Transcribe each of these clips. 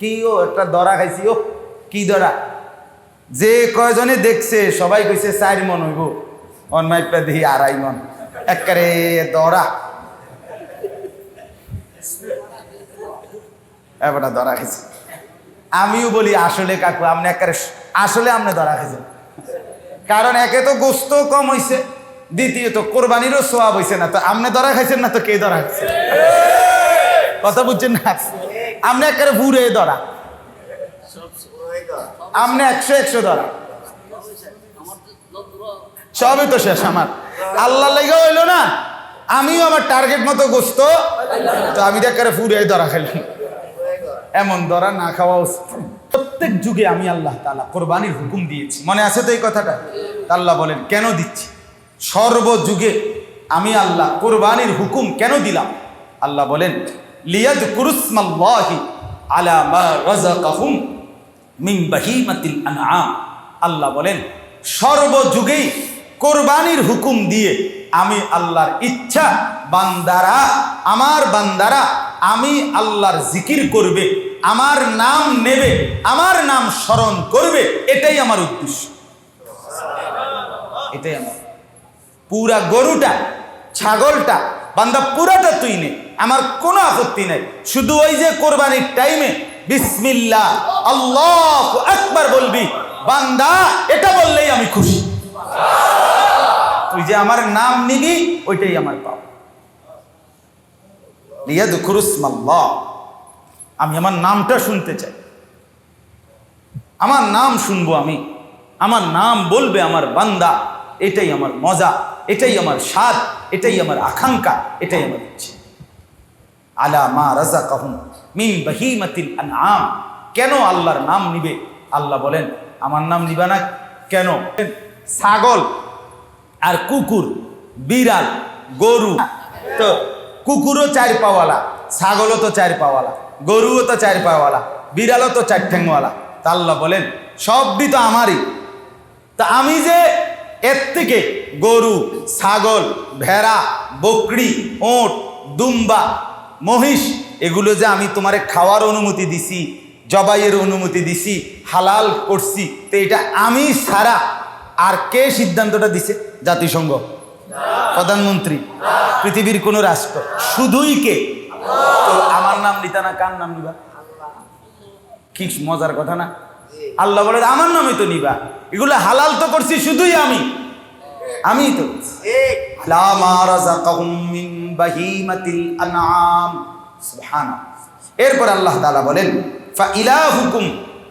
কি ও একটা দরা খাইছি ও কি দরা যে কয়জনে দেখছে, সবাই কইছে চার মন হইব। অনমাইপা দেখি আড়াই মন। একবারে দরা এবারটা ধরা খেয়েছি আমিও বলি, আসলে কাকু আপনি একবারে আসলে আপনি ধরা খেয়েছেন কারণ একে তো গোস্ত কম হইছে, দ্বিতীয়ত কোরবানিরও সোয়াব হইছে না, তো আপনি ধরা খাইছেন না, তো কে ধরা খাইছে? কথা বুঝছেন না? আপনি একবারে ভুরে ধরা। আপনি একশো একশো ধরা। সবই তো শেষ আমার। আল্লাহ লেগে হইল না আমিও আমার টার্গেট মতো গোস্ত তো আমি দেখারে ফুরে ধরা খাইলাম এমন ধরা না খাওয়া উচিত। প্রত্যেক যুগে আমি আল্লাহ তালা কোরবানির হুকুম দিয়েছি। মনে আছে তো এই কথাটা? আল্লাহ বলেন কেন দিচ্ছি? সর্বযুগে আমি আল্লাহ কোরবানির হুকুম কেন দিলাম? আল্লাহ বলেন লিয়াদ আলা আল্লাহ বলেন, সর্বযুগেই কোরবানির হুকুম দিয়ে আমি আল্লাহর ইচ্ছা, বান্দারা, আমার বান্দারা, আমি আল্লাহর জিকির করবে, আমার নাম নেবে, আমার নাম স্মরণ করবে, এটাই আমার উদ্দেশ্য। এটাই আমার। পুরা গরুটা, ছাগলটা, বান্দা পুরাটা তুই নে। আমার কোনো আপত্তি নাই। শুধু ওই যে কোরবানির টাইমে বিসমিল্লা আল্লাহ একবার বলবি, বান্দা, এটা বললেই আমি খুশি। তুই যে আমার নাম নিবি, ওইটাই আমার পাব পাও লিয়াদুকুরুসমাল্লাহ আমি আমার নামটা শুনতে চাই। আমার নাম শুনব আমি। আমার নাম বলবে আমার বান্দা, এটাই আমার মজা, এটাই আমার স্বাদ, এটাই আমার আকাঙ্ক্ষা, এটাই আমার ইচ্ছে। আলা মা রাজা কাহুম মিন বাহিমাতিল আনআম। কেন আল্লাহর নাম নিবে? আল্লাহ বলেন, আমার নাম নিবা না কেন? ছাগল আর কুকুর, বিড়াল, গরু, তো কুকুরও চার পাওয়ালা, ছাগলও তো চার পাওয়ালা, গরুও তো চার পাওয়ালা, বিড়ালও তো চার ঠ্যাংওয়ালা তা আল্লাহ বলেন, সবই তো আমারই। তা আমি যে এর থেকে গরু, ছাগল, ভেড়া, বকরি, ওট, দুম্বা মহিষ, এগুলো যে আমি তোমারে খাওয়ার অনুমতি দিছি, জবাইয়ের অনুমতি দিছি, হালাল করছি, তো এটা আমি সারা আর কে সিদ্ধান্তটা দিছে? জাতিসংঘ। প্রধানমন্ত্রী। পৃথিবীর কোন রাষ্ট্র। শুধুই কে? তো আমার নাম নিতা না, কার নাম নিবা? কি মজার কথা না? আল্লাহ বলে, আমার নামই তো নিবা। এগুলো হালাল তো করছি, শুধুই আমি। আমি তো। এরপর আল্লাহ তাআলা বলেন ফা ইলাহুকুম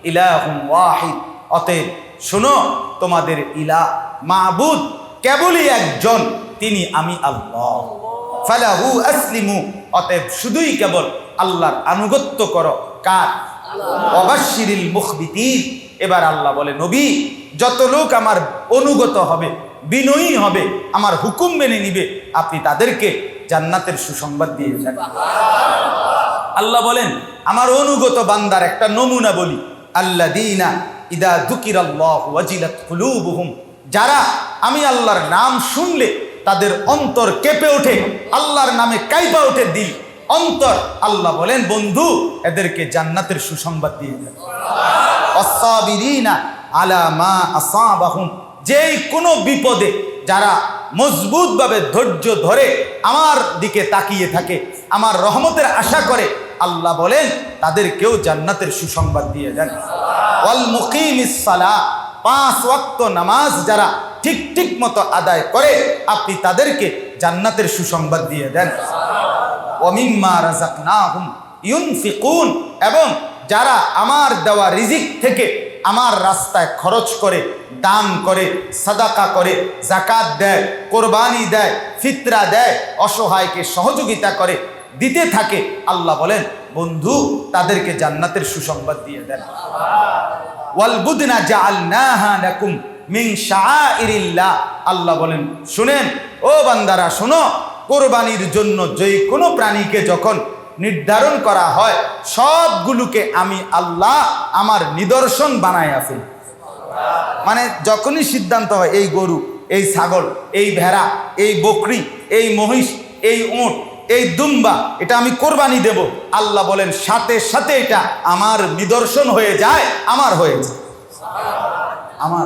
ইলাহুম ওয়াহিদ। অতএব শোনো তোমাদের ইলা মাবুদ কেবলই একজন তিনি আমি আল্লাহ। ফালাহু আসলিমু। অতএব শুধুই কেবল আল্লাহর আনুগত্য করো। কার? অবাশিরিল মুখবিতিন এবার আল্লাহ বলে নবী যত লোক আমার অনুগত হবে বিনয়ী হবে, আমার হুকুম মেনে নিবে, আপনি তাদেরকে জান্নাতের সুসংবাদ দিয়ে যান। আল্লাহ বলেন, আমার অনুগত বান্দার একটা নমুনা বলি আল্লাহ দিনা ইদা দুকির যারা আমি আল্লাহর নাম শুনলে তাদের অন্তর কেঁপে ওঠে, আল্লাহর নামে কাইপা ওঠে দিল, অন্তর, আল্লাহ বলেন, বন্ধু, এদেরকে জান্নাতের সুসংবাদ দিয়ে দেন আলা মা আসাবাহুম যেই কোনো বিপদে যারা মজবুতভাবে ধৈর্য ধরে আমার দিকে তাকিয়ে থাকে, আমার রহমতের আশা করে, আল্লাহ বলেন, তাদেরকেও জান্নাতের সুসংবাদ দিয়ে দেন। ওয়াল মুকিমিস সালাহ পাঁচ ওয়াক্ত নামাজ যারা ঠিক ঠিক মতো আদায় করে, আপনি তাদেরকে জান্নাতের সুসংবাদ দিয়ে দেন। ওমিম্মা রাজাকনাহুম ইউনফিকুন, এবং যারা আমার দেওয়া রিজিক থেকে আমার রাস্তায় খরচ করে, দান করে, সাদাকা করে জাকাত দেয়, কোরবানি দেয়, ফিতরা দেয়, অসহায়কে সহযোগিতা করে, দিতে থাকে। আল্লাহ বলেন, বন্ধু, তাদেরকে জান্নাতের সুসংবাদ দিয়ে দেন। ওয়ালবুদনা জাআলনাহা লাকুম মিন শাআইরিল্লাহ। আল্লাহ বলেন, শুনেন, ও বান্দারা, শোনো, কোরবানির জন্য যে কোনো প্রাণীকে যখন নির্ধারণ করা হয়, সবগুলোকে আমি আল্লাহ আমার নিদর্শন বানায় ফেলি মানে যখনই সিদ্ধান্ত হয়, এই গরু, এই ছাগল, এই ভেড়া, এই বকরি, এই মহিষ, এই উঁট, এই দুম্বা, এটা আমি কোরবানি দেব। আল্লাহ বলেন, সাথে সাথে এটা আমার নিদর্শন হয়ে যায়, আমার হয়ে যায়। আমার।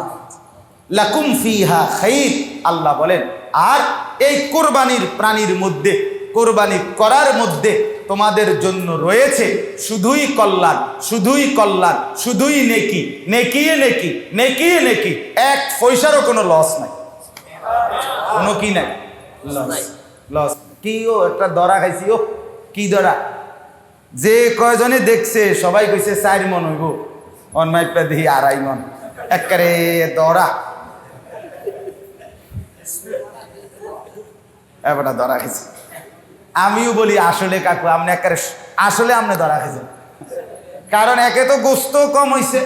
লাকুম ফিহা খাইর, আল্লাহ বলেন। আর এই কোরবানির প্রাণীর মধ্যে, কোরবানি করার মধ্যে তোমাদের জন্য রয়েছে। শুধুই কল্যাণ শুধুই কল্যাণ শুধুই নেকি নেকিয়ে নেকি নেকিয়ে নেকি। এক পয়সারও কোনো লস নাই। কোনো কি নাই? লস লস কি ও একটা দরা খাইছি ও কি দরা যে কয়জনে দেখছে সবাই কইছে চার মন হইব। অনমাইপা দেখি আড়াই মন। একবারে দরা এবারটা দরা খেয়েছি আমিও বলি, আসলে কাকু আপনি একেবারে আসলে আপনি ধরা খেয়েছেন কারণ একে তো গোস্ত কম হইছে,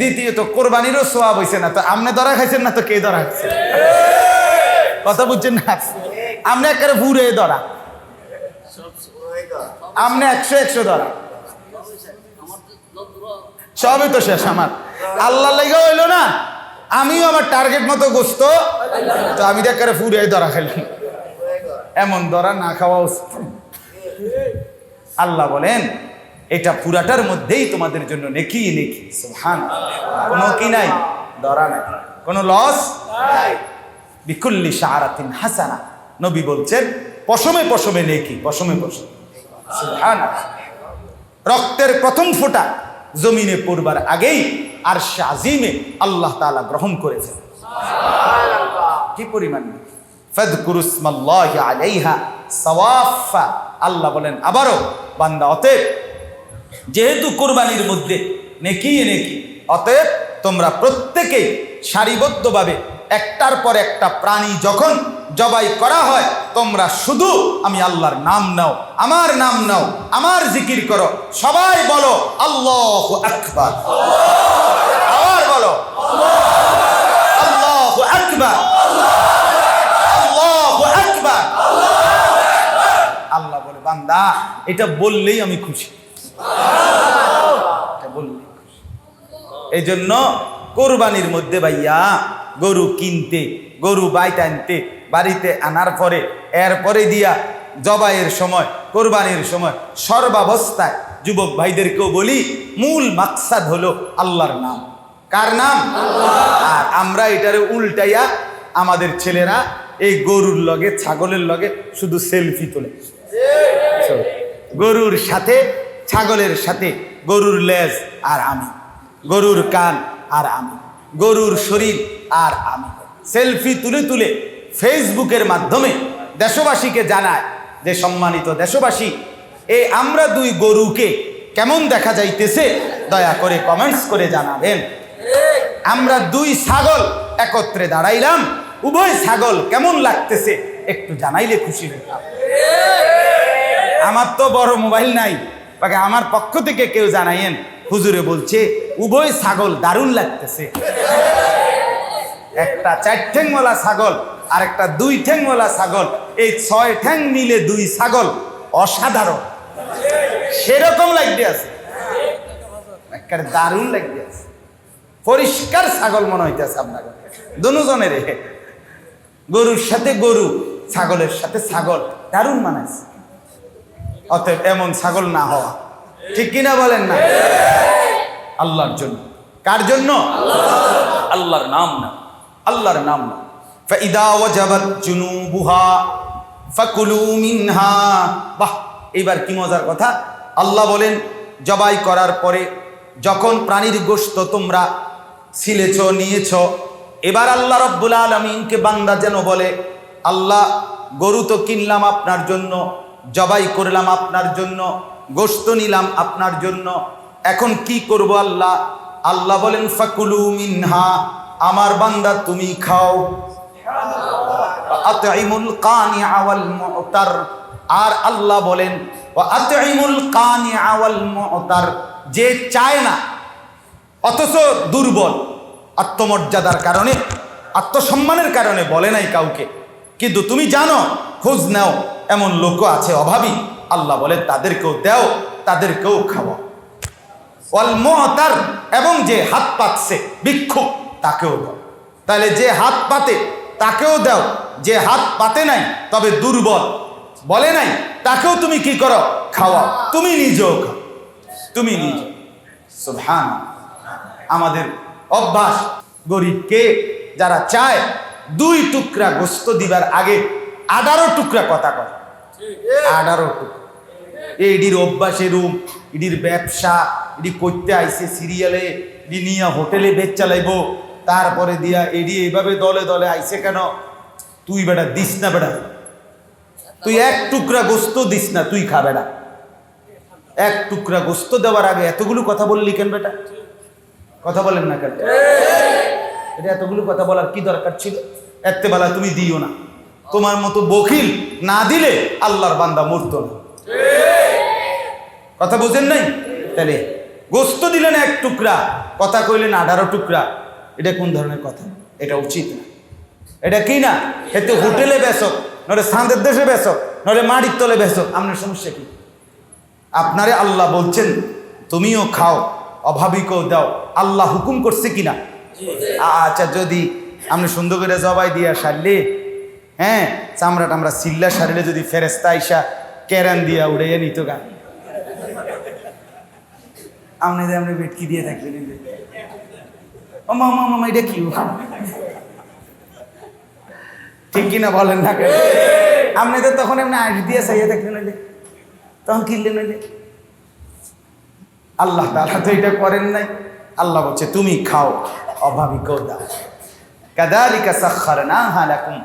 দ্বিতীয়ত কোরবানিরও সোয়াব হইছে না, তো আপনি ধরা খাইছেন না তো কে ধরা খাইছে কথা বুঝছেন না? আপনি একেবারে ভুরে ধরা। আপনি একশো একশো ধরা। সবই তো শেষ আমার। আল্লাহ লেগে হইল না, আমিও আমার টার্গেট মতো গোস্ত, তো আমি তো দেখারে ফুরে ধরা খাইলাম এমন ধরা না খাওয়া উচিত। আল্লাহ বলেন এটা পুরাটার মধ্যেই তোমাদের জন্য নেকি নেকি। সুবহান কোনো কি নাই? ধরা নাই। কোনো লস বিকুল্লি সাহারাতিন হাসানা। নবী বলছেন পশমে পশমে নেকি পশমে পশমে। সুবহান রক্তের প্রথম ফোঁটা জমিনে পড়বার আগেই আর শাজিমে আল্লাহ তাআলা গ্রহণ করেছেন। কি পরিমাণ আল্লাহ বলেন, আবারও, বান্দা, অতএব, যেহেতু কোরবানির মধ্যে নেকি নেকি, অতএব তোমরা প্রত্যেকেই সারিবদ্ধভাবে একটার পর একটা প্রাণী যখন জবাই করা হয়, তোমরা শুধু, আমি আল্লাহর নাম নাও, আমার নাম নাও, আমার জিকির করো, সবাই বলো, আল্লাহ আকবার। আবার বলো, আল্লাহ আকবার আল্লাহু আকবার আল্লাহ এটা বললেই আমি খুশি। এই জন্য কোরবানির মধ্যে ভাইয়া গরু কিনতে, গরু বাইতে আনতে, বাড়িতে আনার পরে, এরপরে দিয়া জবাইয়ের সময়, কোরবানির সময় সর্বাবস্থায় যুবক ভাইদেরকেও বলি, মূল মাকসাদ হলো আল্লাহর নাম। কার নাম? আর আমরা এটারে উল্টাইয়া আমাদের ছেলেরা এই গরুর লগে, ছাগলের লগে শুধু সেলফি তোলে। গরুর সাথে, ছাগলের সাথে, গরুর লেজ আর আমি। গরুর কান আর আমি। গরুর শরীর আর আমি। সেলফি তুলে তুলে ফেসবুকের মাধ্যমে দেশবাসীকে জানায় যে সম্মানিত দেশবাসী এই আমরা দুই গরুকে কেমন দেখা যাইতেছে? দয়া করে কমেন্টস করে জানাবেন। আমরা দুই ছাগল একত্রে দাঁড়াইলাম। উভয় ছাগল কেমন লাগতেছে? একটু জানাইলে খুশি হতাম আমার তো বড় মোবাইল নাই। বাকি আমার পক্ষ থেকে কেউ জানাইয়েন, হুজুরে বলছে, উভয় ছাগল দারুণ লাগতেছে। একটা চার ঠ্যাংওয়ালা ছাগল আর একটা দুই ঠ্যাংওয়ালা ছাগল, এই ছয় ঠ্যাং মিলে দুই ছাগল, অসাধারণ। সেরকম লাগতে আছে। একটা দারুণ লাগতে আছে। পরিষ্কার ছাগল মনে হইতেছে আপনার দুজনের গরুর সাথে গরু, ছাগলের সাথে ছাগল, দারুণ মানাইছে। অতএব এমন ছাগল না হওয়া। ঠিক কিনা বলেন না? আল্লাহর জন্য। কার জন্য? আল্লাহর নাম না। আল্লাহর নাম না। ফাইদা ওয়াজাবাত জুনুবুহা ফাকুলু মিনহা। বাহ এবার কি মজার কথা? আল্লাহ বলেন, জবাই করার পরে যখন প্রাণীর গোস্ত তোমরা ছিলেছ, নিয়েছ, এবার আল্লাহ রব্বুল আলমিনকে বান্দা যেন বলে, আল্লাহ, গরু তো কিনলাম আপনার জন্য জবাই করলাম আপনার জন্য, গোশত নিলাম আপনার জন্য। এখন কি করব আল্লাহ? আল্লাহ বলেন, ফাকুলু মিনহা, আমার বান্দা তুমি খাও। আর আল্লাহ বলেন যে চায় না, অথচ দুর্বল, আত্মমর্যাদার কারণে, আত্মসম্মানের কারণে বলে নাই কাউকে। কিন্তু তুমি জানো, খোঁজ নাও, এমন লোকও আছে অভাবী। আল্লাহ বলে, তাদেরকেও দেও, তাদেরকেও খাওয়া ওয়াল মুতার, এবং যে হাত পাতছে, ভিক্ষুক, তাকেও দাও। তাহলে যে হাত পাতে, তাকেও দাও। যে হাত পাতে নাই, তবে দুর্বল। বলে নাই, তাকেও তুমি কি করো? খাওয়াও। তুমি নিজেও খাও। তুমি নিজে সুবহান আমাদের অভ্যাস, গরিবকে যারা চায় দুই টুকরা গোস্ত দিবার আগে আঠারো টুকরা কথা কয়। আঠারো টুকরা। এডির অভ্যাস রূপ, ইডির ব্যবসা, ইডি করতে আইসে সিরিয়ালে, ইডি নিয়ে হোটেলে বেচ চালাইবো, তারপরে দিয়া এডি এইভাবে দলে দলে আইসে কেন? তুই বেটা দিস না বেটা। তুই এক টুকরা গোস্ত দিস না, তুই খা বেটা। এক টুকরা গোস্ত দেওয়ার আগে এতগুলো কথা বললি কেন বেটা? কথা বলেন না কেন? এটা এতগুলো কথা বলার কি দরকার ছিল? এতে বেলা তুমি দিও না। তোমার মতো বকিল না দিলে আল্লাহর বান্দা মরতো না। কথা বোঝেন নাই? তাহলে গোস্ত দিলেন এক টুকরা, কথা কইলেন আঠারো টুকরা। এটা কোন ধরনের কথা? এটা উচিত না। এটা কি না? এতে হোটেলে বেসক নলে সাঁদের দেশে বেসক নলে মাটির তলে বেসক আপনার সমস্যা কি? আপনারে আল্লাহ বলছেন, তুমিও খাও, অভাবিকও দাও। আল্লাহ হুকুম করছে কিনা? আচ্ছা যদি আপনি সুন্দর করে জবাই দিয়া সারলে। হ্যাঁ চামড়া টামড়া সিল্লা সারলে যদি ফেরেস্তা আইসা কেরান দিয়া উড়ে নিত গা। আপনি যে আপনি বেটকি দিয়ে থাকবেন ও মামা মামা এটা কি ঠিক কিনা বলেন না আপনি তো তখন এমনি আইস দিয়ে চাইয়া থাকলেন ওই তখন কিনলেন ওই আল্লাহ তাআলা তো এটা করেন নাই। আল্লাহ বলছে, তুমি খাও। অভাবিকও দাও কাদালিকা সাখখারনাহা লাকুম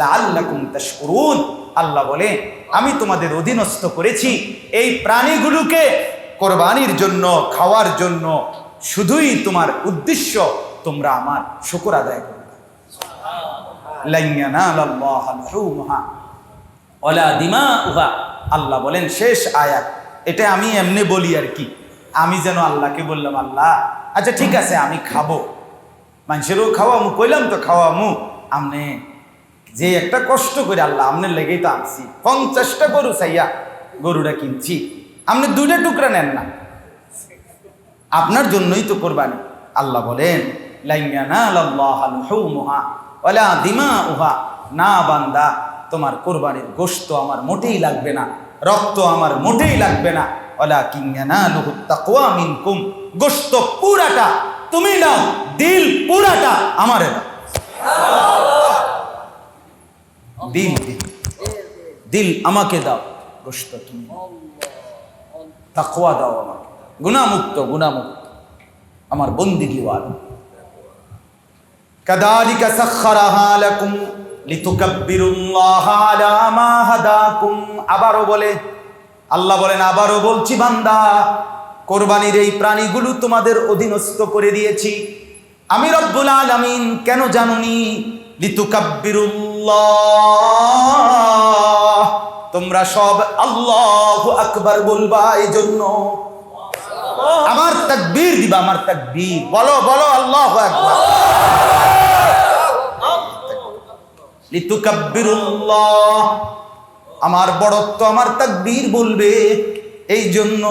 লাআল্লাকুম তাশকুরুন। আল্লাহ বলে আমি তোমাদের অধীনস্থ করেছি এই প্রাণীগুলোকে কোরবানির জন্য খাওয়ার জন্য। শুধুই তোমার উদ্দেশ্য তোমরা আমার শুকর আদায় করবে আল্লাহ বলেন শেষ আয়াত। এটা আমি এমনি বলি আর কি। আমি যেন আল্লাহকে বললাম আল্লাহ আচ্ছা ঠিক আছে আমি খাব। মানুষেরও খাওয়ামু কইলাম তো খাওয়ামু আমনে যে একটা কষ্ট করে আল্লাহ আমনের লেগেই তো আনছি। পঞ্চাশটা গরু চাইয়া গরুটা কিনছি। আপনি দুইটা টুকরা নেন না। আপনার জন্যই তো কোরবানি। আল্লাহ বলেন উহা না বান্দা, তোমার কোরবানির গোশত আমার মোটেই লাগবে না, রক্ত আমার মোটেই লাগবে না। ওলা কিংয়ানা লুহু তাকওয়া মিনকুম। গোশত পুরাটা তুমি নাও, দিল পুরাটা আমারে দিল দিল আমাকে দাও, গোশত তুমি। তাকওয়া দাও আমাকে। গুণামুক্ত গুণামুক্ত। আমার বন্দিগিওয়ালা কাদালিকা সাখখারাহা লাকুম, লিতুকাব্বিরুল্লাহা আলা মা হাদাকুম। আবারও বলে, আল্লাহ বলেন, আবারও বলছি বান্দা কোরবানির এই প্রাণীগুলো তোমাদের অধীনস্থ করে দিয়েছি। আমি রব্বুল আলামিন কেন জানুনি? তোমরা সব আল্লাহ আকবার বলবা এই জন্য আমার তাকবীর দিবা, আমার তাকবীর। বলো বলো আল্লাহু আকবার। লিতুকাব্বিরুল্লাহ। আমার বড়ত্ব আমার তাকবীর বলবে এই জন্য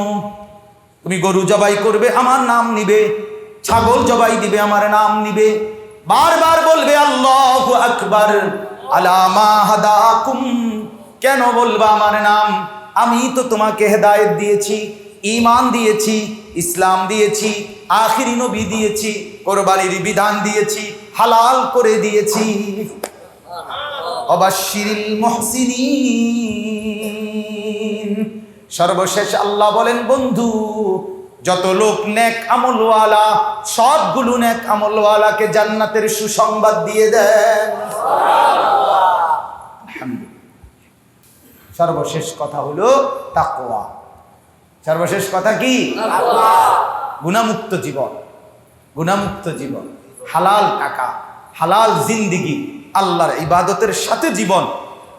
তুমি গরু জবাই করবে, আমার নাম নিবে। ছাগল জবাই দিবে, আমার নাম নিবে। বারবার বলবে, আল্লাহ আকবার। আলামা কেন বলবা আমার নাম? আমি তো তোমাকে হেদায়েত দিয়েছি ইমান দিয়েছি, ইসলাম দিয়েছি, আখিরি নবী দিয়েছি, কোরবানির বিধান দিয়েছি, হালাল করে দিয়েছি। অবাশিরিল মুহসিনিন। সর্বশেষ আল্লাহ বলেন বন্ধু যত লোক নেক আমলওয়ালা সবগুলো নেক আমলওয়ালাকে জান্নাতের সুসংবাদ দিয়ে দেন। সর্বশেষ কথা হলো তাকওয়া। সর্বশেষ কথা কি? গুণামুক্ত জীবন। গুণামুক্ত জীবন। হালাল টাকা হালাল জিন্দিগি আল্লাহর ইবাদতের সাথে জীবন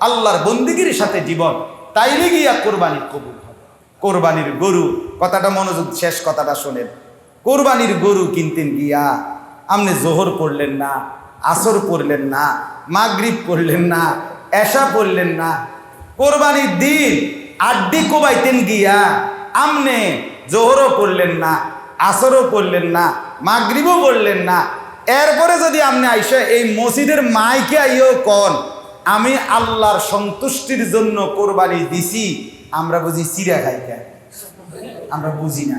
আল্লাহর বন্দিগির সাথে জীবন। তাইলে গিয়া কোরবানি কবুল। কোরবানির গরু। কথাটা মনোযোগ শেষ, কথাটা শোনেন। কোরবানির গরু কিনতেন গিয়া আপনি জোহর পড়লেন না, আসর পড়লেন না, মাগরিব পড়লেন না, এশা পড়লেন না। কোরবানির দিন আড্ডি কোবাইতেন গিয়া, আমনে জোহরও পড়লেন না, আসরও পড়লেন না, মাগরিবও পড়লেন না। এরপরে যদি আপনি আইসা, এই মসজিদের মাইকে আইও কন, আমি আল্লাহর সন্তুষ্টির জন্য কোরবানি দিছি আমরা বুঝি চিরা খাই খাই আমরা বুঝি না।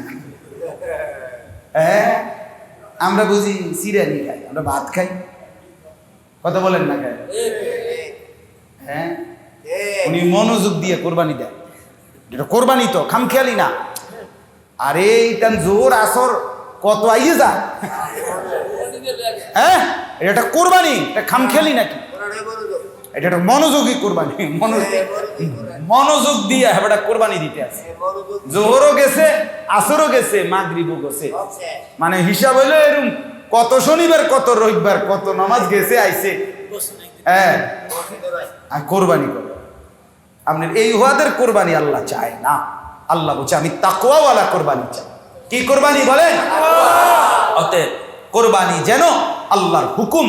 হ্যাঁ? আমরা বুঝি সিরিয়ালি খাই, আমরা ভাত খাই। কথা বলেন না খাই হ্যাঁ? উনি মনোযোগ দিয়ে কোরবানি দেয় এটা কোরবানি তো, খামখেয়ালি না। আরে, এইটান জোর আসর, কত আইয়ে যা হ্যাঁ? এটা কোরবানি, এটা খামখেয়ালি নাকি? এটা একটা মনোযোগী কোরবানি। মনোযোগ দিয়ে এটা কোরবানি দিতে আছে। জোহরও গেছে আসরও গেছে মাগরিবও গেছে। মানে হিসাব হইল এরকম কত শনিবার কত রবিবার কত নামাজ গেছে আইছে। হ্যাঁ। আর কোরবানি করে। আপনার এই উহাদের কোরবানি আল্লাহ চায় না। আল্লাহ বলছে আমি তাকুয়াওয়ালা কোরবানি চাই। কি কোরবানি বলেন? অতএব কোরবানি যেন আল্লাহর হুকুম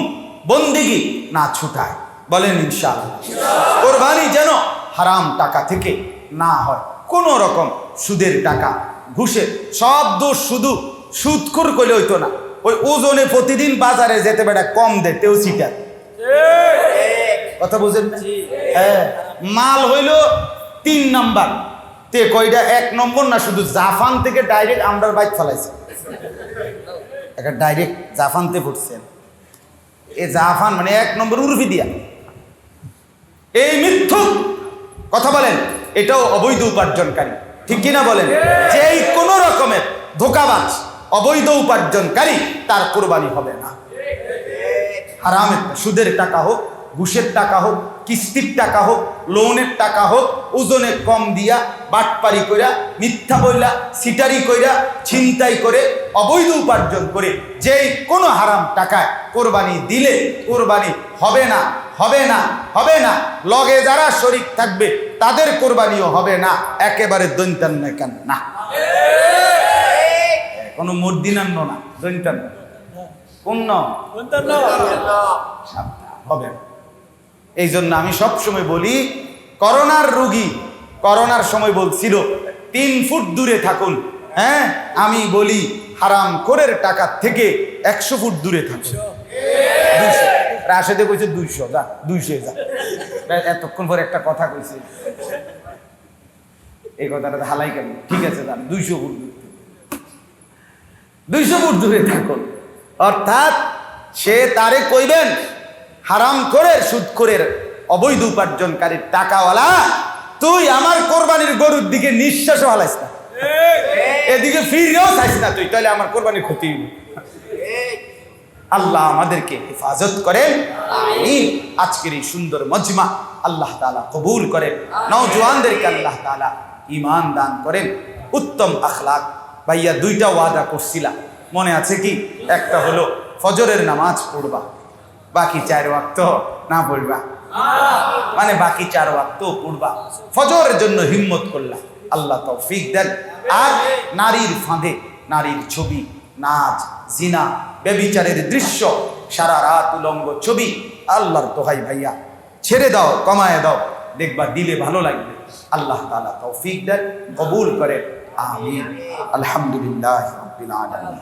বন্দিগি না ছুটায়। বলেন ইনশাআল্লাহ। কোরবানি যেন হারাম টাকা থেকে না হয়। কোনো রকম সুদের টাকা ঘুষের সব দোষ শুধু সুদখুর করলে হইতো না। ওই ওজনে প্রতিদিন বাজারে যেতে বেটা কম দে, তেও সিটার। কথা বুঝেন? হ্যাঁ মাল হইল তিন নাম্বার। তে কয়টা? এক নম্বর না শুধু জাফান থেকে ডাইরেক্ট আমরার বাইক ফেলাইছে। একটা ডাইরেক্ট জাফানতে পড়ছেন এ জাফান মানে এক নম্বর উর্ফি দিয়া। এই মিথ্যুক কথা বলেন, এটাও অবৈধ উপার্জনকারী। ঠিক কিনা বলেন? যেই কোনো রকমের ধোকাবাজ, অবৈধ উপার্জনকারী তার কোরবানি হবে না। হারামের সুদের টাকা হোক, ঘুষের টাকা হোক, কিস্তির টাকা হোক, লোনের টাকা হোক, ওজনে কম দিয়া বাটপারি কইরা, মিথ্যা বইলা, সিটারি কইরা, ছিনতাই করে, অবৈধ উপার্জন করে, যেই কোনো হারাম টাকায় কোরবানি দিলে কোরবানি হবে না। হবে না হবে না। লগে যারা শরিক থাকবে তাদের কোরবানিও হবে না। একেবারে দৈন্তান কেন? না। কোনো মর্দিনান্ন না দৈন্তান্ন? সাবধান হবে না। এই জন্য আমি সব সময় বলি করোনার রোগী করোনার সময় বলছিল তিন ফুট দূরে থাকুন। হ্যাঁ? আমি বলি হারাম করের টাকা থেকে একশো ফুট দূরে থাকুন। রাশেদে কইছে দুইশো যা দুইশো যা। এতক্ষণ পর একটা কথা কইছে। এই কথাটা হালাই কেন? ঠিক আছে যান দুইশো ফুট দূরে দুইশো ফুট দূরে থাকুন। অর্থাৎ সে তারে কইবেন হারাম করে সুদ করে অবৈধ উপার্জনকারীর টাকাওয়ালা তুই আমার কোরবানির গরুর দিকে নিঃশ্বাসও হালাইস না। এদিকে ফিরেও চাইস না তুই তাহলে আমার কোরবানির ক্ষতি হইবে। আল্লাহ আমাদেরকে হেফাজত করেন। আজকের এই সুন্দর মজমা আল্লাহ তাআলা কবুল করেন। নওজোয়ানদেরকে আল্লাহ তাআলা ইমান দান করেন। উত্তম আখলাক। ভাইয়া, দুইটা ওয়াদা করছিলাম। মনে আছে কি? একটা হলো ফজরের নামাজ পড়বা। বাকি চার ওয়াক্ত না পড়বা। মানে বাকি চার ওয়াক্ত পড়বা। ফজরের জন্য হিম্মত করলা। আল্লাহ তৌফিক দেন। আর নারীর ফাঁদে নারীর ছবি নাচ, জিনা বেবিচারের দৃশ্য, সারা রাত উলঙ্গ ছবি। আল্লাহর তোহাই ভাইয়া। ছেড়ে দাও, কমায় দাও। দেখবা দিলে ভালো লাগবে। আল্লাহ তালা তৌফিক দেন, কবুল করে আমি আলহামদুলিল্লাহ